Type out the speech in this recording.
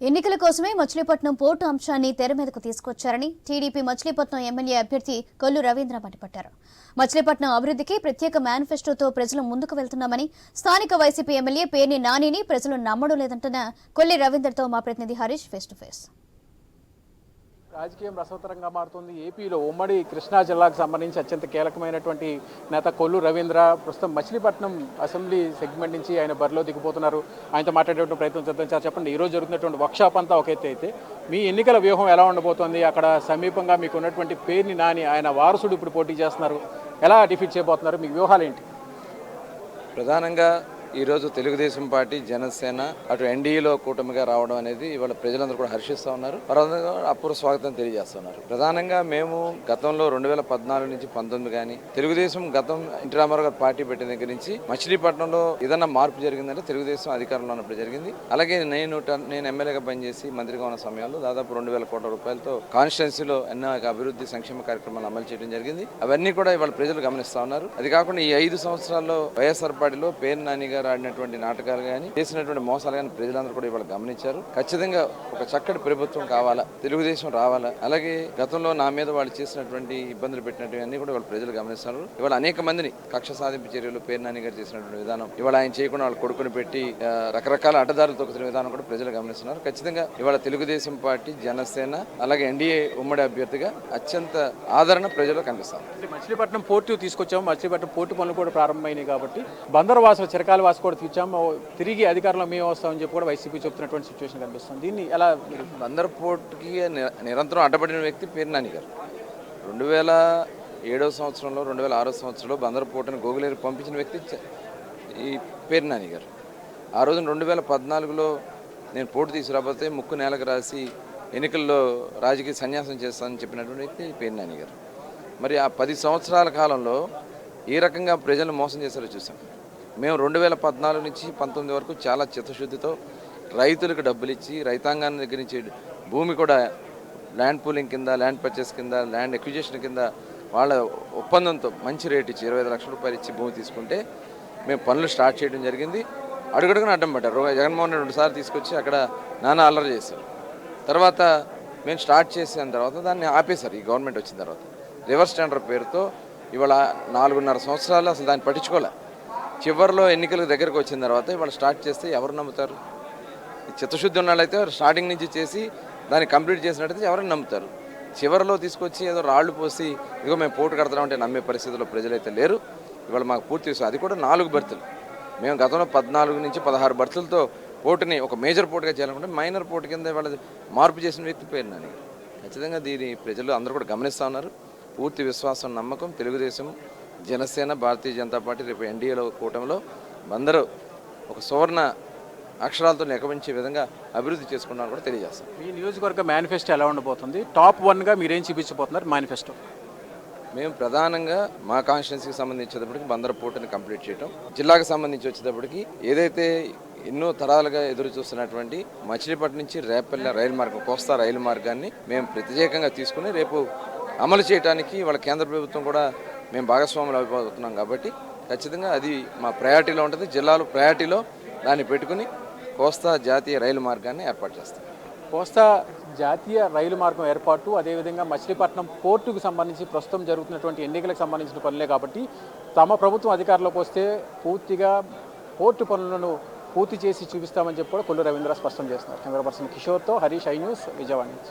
ఎన్నికల కోసమే మచిలీపట్నం పోర్టు అంశాన్ని తెర మీదకు తీసుకొచ్చారని టీడీపీ మచిలీపట్నం ఎమ్మెల్యే అభ్యర్థి కొల్లు రవీంద్ర మండిపట్టారు మచిలీపట్నం అభివృద్ధికి ప్రత్యేక మేనిఫెస్టోతో ప్రజలు ముందుకు వెళ్తున్నామని స్థానిక వైసీపీ ఎమ్మెల్యే పేర్ని నానిని ప్రజలు నమ్మడం లేదంటున్న కొల్లి రవీంద్రతో మా ప్రతినిధి హరీష్ ఫేస్ టు ఫేస్ రాజకీయం రసవతరంగా మారుతుంది. ఏపీలో ఉమ్మడి కృష్ణా జిల్లాకు సంబంధించి అత్యంత కీలకమైనటువంటి నేత కొల్లు రవీంద్ర. ప్రస్తుతం మచిలీపట్నం అసెంబ్లీ సెగ్మెంట్ నుంచి ఆయన బరిలో దిగిపోతున్నారు. ఆయనతో మాట్లాడేటువంటి ప్రయత్నం చేద్దాం. సార్ చెప్పండి ఈరోజు జరుగుతున్నటువంటి వర్క్షాప్ అంతా ఒక ఎత్తు అయితే మీ ఎన్నికల వ్యూహం ఎలా ఉండబోతోంది? అక్కడ సమీపంగా మీకు ఉన్నటువంటి పేరుని నాని ఆయన వారసుడు ఇప్పుడు పోటీ చేస్తున్నారు. ఎలా డిఫీట్ చేయబోతున్నారు? మీ వ్యూహాలు ఏంటి? ప్రధానంగా ఈరోజు తెలుగుదేశం పార్టీ జనసేన అటు ఎన్డీఏలో కూటమిగా రావడం అనేది ఇవాళ ప్రజలందరూ కూడా హర్షిస్తూ ఉన్నారు. పర్వతంగా అపూర్వ స్వాగతం తెలియజేస్తున్నారు. ప్రధానంగా మేము గతంలో రెండు వేల పద్నాలుగు నుంచి పంతొమ్మిది కానీ తెలుగుదేశం గతం ఎన్టీ రామారావు గారు పార్టీ పెట్టిన దగ్గర నుంచి మచిలీపట్నంలో ఏదన్నా మార్పు జరిగిందంటే తెలుగుదేశం అధికారంలో ఉన్నప్పుడు జరిగింది. అలాగే నేను నేను ఎమ్మెల్యేగా పనిచేసి మంత్రిగా ఉన్న సమయంలో దాదాపు రెండు వేల కోట్ల రూపాయలతో కాన్స్టిట్యున్సీలో ఎన్నో అభివృద్ధి సంక్షేమ కార్యక్రమాలు అమలు చేయడం జరిగింది. అవన్నీ కూడా ఇవాళ ప్రజలు గమనిస్తా ఉన్నారు. అది కాకుండా ఈ ఐదు సంవత్సరాల్లో వైఎస్ఆర్ పార్టీలో పేరు నాని గారు ఆడినటువంటి నాటకాలు కానీ చేసినటువంటి మోసాలు కానీ ప్రజలందరూ కూడా ఇవాళ గమనించారు. ఖచ్చితంగా ఒక చక్కటి ప్రభుత్వం కావాలా? తెలుగుదేశం రావాలా? అలాగే గతంలో నా మీద వాళ్ళు చేసినటువంటి ఇబ్బందులు పెట్టినటువంటి అన్ని కూడా ఇవాళ ప్రజలు గమనిస్తారు ఇవాళ అనేక మందిని కక్ష సాధింపు చర్యలు పేరు నాని గారు చేసినటువంటి విధానం ఇవాళ ఆయన చేయకుండా వాళ్ళు కొడుకుని పెట్టి రకరకాల అడ్డదారులు తొక్కుతున్న విధానం కూడా ప్రజలు గమనిస్తున్నారు. ఖచ్చితంగా ఇవాళ తెలుగుదేశం పార్టీ జనసేన అలాగే ఎన్డీఏ ఉమ్మడి అభ్యర్థిగా అత్యంత ఆదరణ ప్రజలు కనిపిస్తారు మచిలీపట్నం పోర్టు తీసుకొచ్చాము. మచిలీపట్నం పోర్టు పనులు కూడా ప్రారంభమైనాయి కాబట్టి బందరవాసుల చిరకాల వాసు కూడా తీర్చాము తిరిగి అధికారంలో మేము వస్తామని చెప్పి కూడా వైసీపీ చెప్తున్నటువంటి సిచ్యువేషన్ కనిపిస్తుంది. దీన్ని ఎలా బందర్ పోర్టుకి నిరంతరం అడ్డపడిన వ్యక్తి పేరు నాని గారు. రెండు వేల ఏడవ సంవత్సరంలో రెండు వేల ఆరో సంవత్సరంలో బందర్ పోర్టుని గోగులేరు పంపించిన వ్యక్తి ఈ పేరు నాని గారు. ఆ రోజున రెండు వేల పద్నాలుగులో నేను పోటీ తీసుకురాబోతే ముక్కు నేలకు రాసి ఎన్నికల్లో రాజకీయ సన్యాసం చేస్తానని చెప్పినటువంటి వ్యక్తి పేరు నాని గారు. మరి ఆ పది సంవత్సరాల కాలంలో ఏ రకంగా ప్రజలను మోసం చేశారో చూసాం మేము రెండు వేల పద్నాలుగు నుంచి పంతొమ్మిది వరకు చాలా చిత్తశుద్ధితో రైతులకు డబ్బులు ఇచ్చి రైతాంగాన్ని దగ్గర నుంచి భూమి కూడా ల్యాండ్ పూలింగ్ కింద ల్యాండ్ పర్చేస్ కింద ల్యాండ్ ఎక్విజేషన్ కింద వాళ్ళ ఒప్పందంతో మంచి రేట్ ఇచ్చి ఇరవై ఐదు లక్షల రూపాయలు ఇచ్చి భూమి తీసుకుంటే మేము పనులు స్టార్ట్ చేయడం జరిగింది. అడుగడుగున అడ్డం పడ్డారు. జగన్మోహన్ రెడ్డి రెండుసార్లు తీసుకొచ్చి అక్కడ నానా అల్లరి చేశారు. తర్వాత మేము స్టార్ట్ చేసిన తర్వాత దాన్ని ఆపేశారు. ఈ గవర్నమెంట్ వచ్చిన తర్వాత రివర్స్ టెండర్ పేరుతో ఇవాళ నాలుగున్నర సంవత్సరాలు అసలు దాన్ని పట్టించుకోలే. చివరిలో ఎన్నికల దగ్గరకు వచ్చిన తర్వాత వాళ్ళు స్టార్ట్ చేస్తే ఎవరు నమ్ముతారు? చిత్తశుద్ధి ఉన్న వాళ్ళైతే స్టార్టింగ్ నుంచి చేసి దాన్ని కంప్లీట్ చేసినట్టయితే ఎవరైనా నమ్ముతారు? చివరిలో తీసుకొచ్చి ఏదో రాళ్ళు పోసి ఇదిగో మేము పోటు కడతామంటే నమ్మే పరిస్థితుల్లో ప్రజలైతే లేరు. ఇవాళ మాకు పూర్తి అది కూడా నాలుగు బర్తులు. మేము గతంలో పద్నాలుగు నుంచి పదహారు బర్తులతో పోటుని ఒక మేజర్ పోటుగా చేయాలనుకుంటే మైనర్ పోటు కింద వాళ్ళ మార్పు చేసిన వ్యక్తి పేరు నాని ఖచ్చితంగా దీని ప్రజలు అందరూ కూడా గమనిస్తూ ఉన్నారు. పూర్తి విశ్వాసం నమ్మకం తెలుగుదేశం జనసేన భారతీయ జనతా పార్టీ రేపు ఎన్డీఏలో కూటమిలో అందరూ ఒక సువర్ణ అక్షరాలతో లెక్కపించే విధంగా అభివృద్ధి చేసుకున్నారని కూడా తెలియజేస్తాం. మీ నియోజకవర్గ మేనిఫెస్టో ఎలా ఉండబోతుంది? టాప్ వన్గా మీరేం చూపించబోతున్నారు మేనిఫెస్టో? మేము ప్రధానంగా మా కాన్స్టిట్యున్సీకి సంబంధించేటప్పటికి బందర పోర్టుని కంప్లీట్ చేయటం జిల్లాకు సంబంధించి వచ్చేటప్పటికి ఏదైతే ఎన్నో తరాలుగా ఎదురు చూస్తున్నటువంటి మచిలీపట్నం నుంచి రేపల్లె రైలు మార్గం కోస్తా రైలు మార్గాన్ని మేము ప్రత్యేకంగా తీసుకుని రేపు అమలు చేయడానికి వాళ్ళ కేంద్ర ప్రభుత్వం కూడా మేము భాగస్వాములు అయిపోతున్నాం కాబట్టి ఖచ్చితంగా అది మా ప్రయారిటీలో ఉంటుంది. జిల్లాలో ప్రయారిటీలో దాన్ని పెట్టుకుని కోస్తా జాతీయ రైలు మార్గాన్ని ఏర్పాటు చేస్తాం. కోస్తా జాతీయ రైలు మార్గం ఏర్పాటు అదేవిధంగా మచిలీపట్నం పోర్టుకు సంబంధించి ప్రస్తుతం జరుగుతున్నటువంటి ఎన్నికలకు సంబంధించిన పనులే కాబట్టి తమ ప్రభుత్వం అధికారంలోకి వస్తే పూర్తిగా పోర్టు పనులను పూర్తి చేసి చూపిస్తామని చెప్పి కూడా కొల్లు రవీంద్ర స్పష్టం చేస్తున్నారు. కెమెరా పర్సన్ కిషోర్తో హరీష్ ఐ న్యూస్ విజయవాడ నుంచి.